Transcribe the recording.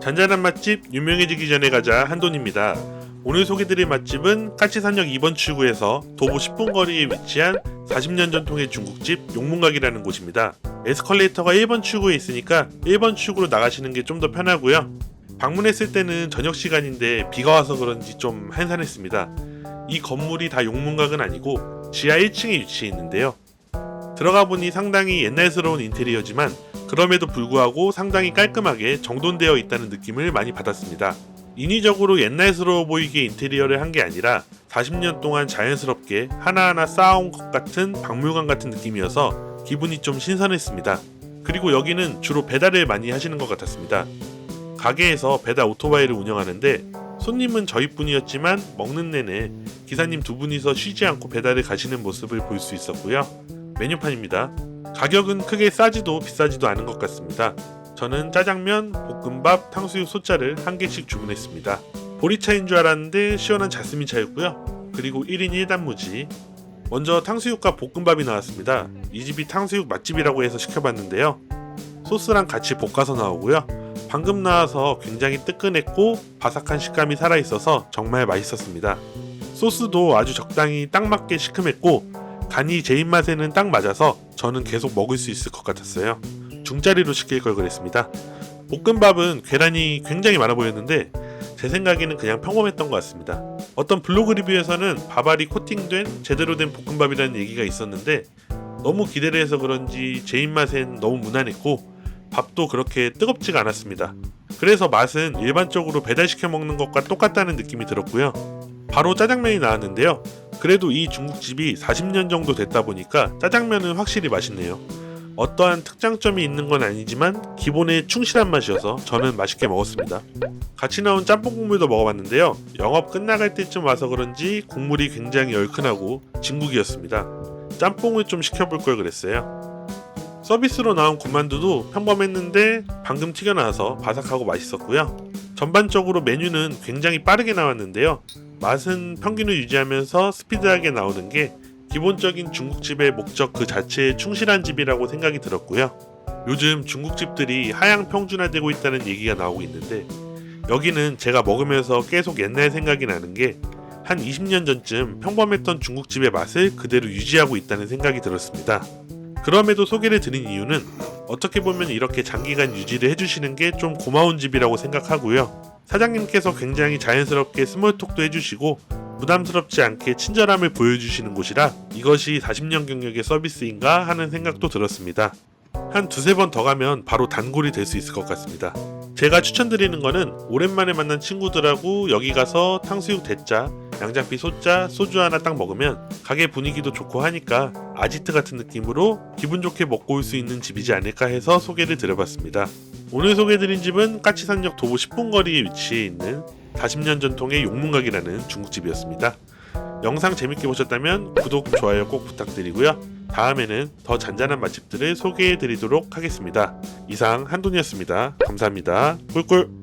잔잔한 맛집 유명해지기 전에 가자 한돈입니다. 오늘 소개드릴 맛집은 까치산역 2번 출구에서 도보 10분 거리에 위치한 40년 전통의 중국집 용문각이라는 곳입니다. 에스컬레이터가 1번 출구에 있으니까 1번 출구로 나가시는 게 좀 더 편하고요. 방문했을 때는 저녁 시간인데 비가 와서 그런지 좀 한산했습니다. 이 건물이 다 용문각은 아니고 지하 1층에 위치해 있는데요. 들어가 보니 상당히 옛날스러운 인테리어지만 그럼에도 불구하고 상당히 깔끔하게 정돈되어 있다는 느낌을 많이 받았습니다. 인위적으로 옛날스러워 보이게 인테리어를 한 게 아니라 40년 동안 자연스럽게 하나하나 쌓아온 것 같은 박물관 같은 느낌이어서 기분이 좀 신선했습니다. 그리고 여기는 주로 배달을 많이 하시는 것 같았습니다. 가게에서 배달 오토바이를 운영하는데 손님은 저희뿐이었지만 먹는 내내 기사님 두 분이서 쉬지 않고 배달을 가시는 모습을 볼 수 있었고요. 메뉴판입니다. 가격은 크게 싸지도 비싸지도 않은 것 같습니다. 저는 짜장면, 볶음밥, 탕수육 소짜를 한 개씩 주문했습니다. 보리차인 줄 알았는데 시원한 자스민 차였고요. 그리고 1인 1단무지. 먼저 탕수육과 볶음밥이 나왔습니다. 이 집이 탕수육 맛집이라고 해서 시켜봤는데요. 소스랑 같이 볶아서 나오고요. 방금 나와서 굉장히 뜨끈했고 바삭한 식감이 살아있어서 정말 맛있었습니다. 소스도 아주 적당히 딱 맞게 시큼했고 간이 제 입맛에는 딱 맞아서 저는 계속 먹을 수 있을 것 같았어요. 중짜리로 시킬 걸 그랬습니다. 볶음밥은 계란이 굉장히 많아 보였는데 제 생각에는 그냥 평범했던 것 같습니다. 어떤 블로그 리뷰에서는 밥알이 코팅된 제대로 된 볶음밥이라는 얘기가 있었는데 너무 기대를 해서 그런지 제 입맛엔 너무 무난했고 밥도 그렇게 뜨겁지가 않았습니다. 그래서 맛은 일반적으로 배달시켜 먹는 것과 똑같다는 느낌이 들었고요. 바로 짜장면이 나왔는데요. 그래도 이 중국집이 40년 정도 됐다 보니까 짜장면은 확실히 맛있네요. 어떠한 특장점이 있는 건 아니지만 기본에 충실한 맛이어서 저는 맛있게 먹었습니다. 같이 나온 짬뽕 국물도 먹어봤는데요. 영업 끝나갈 때쯤 와서 그런지 국물이 굉장히 얼큰하고 진국이었습니다. 짬뽕을 좀 시켜볼 걸 그랬어요. 서비스로 나온 군만두도 평범했는데 방금 튀겨나와서 바삭하고 맛있었고요. 전반적으로 메뉴는 굉장히 빠르게 나왔는데요. 맛은 평균을 유지하면서 스피드하게 나오는 게 기본적인 중국집의 목적 그 자체에 충실한 집이라고 생각이 들었고요. 요즘 중국집들이 하향 평준화되고 있다는 얘기가 나오고 있는데 여기는 제가 먹으면서 계속 옛날 생각이 나는 게 한 20년 전쯤 평범했던 중국집의 맛을 그대로 유지하고 있다는 생각이 들었습니다. 그럼에도 소개를 드린 이유는 어떻게 보면 이렇게 장기간 유지를 해주시는 게 좀 고마운 집이라고 생각하고요. 사장님께서 굉장히 자연스럽게 스몰톡도 해주시고 부담스럽지 않게 친절함을 보여주시는 곳이라 이것이 40년 경력의 서비스인가 하는 생각도 들었습니다. 한 두세 번 더 가면 바로 단골이 될 수 있을 것 같습니다. 제가 추천드리는 거는 오랜만에 만난 친구들하고 여기 가서 탕수육 대짜, 양장피 소짜, 소주 하나 딱 먹으면 가게 분위기도 좋고 하니까 아지트 같은 느낌으로 기분 좋게 먹고 올 수 있는 집이지 않을까 해서 소개를 드려봤습니다. 오늘 소개해드린 집은 까치산역 도보 10분 거리에 위치해 있는 40년 전통의 용문각이라는 중국집이었습니다. 영상 재밌게 보셨다면 구독, 좋아요 꼭 부탁드리고요. 다음에는 더 잔잔한 맛집들을 소개해드리도록 하겠습니다. 이상 한돈이었습니다. 감사합니다. 꿀꿀!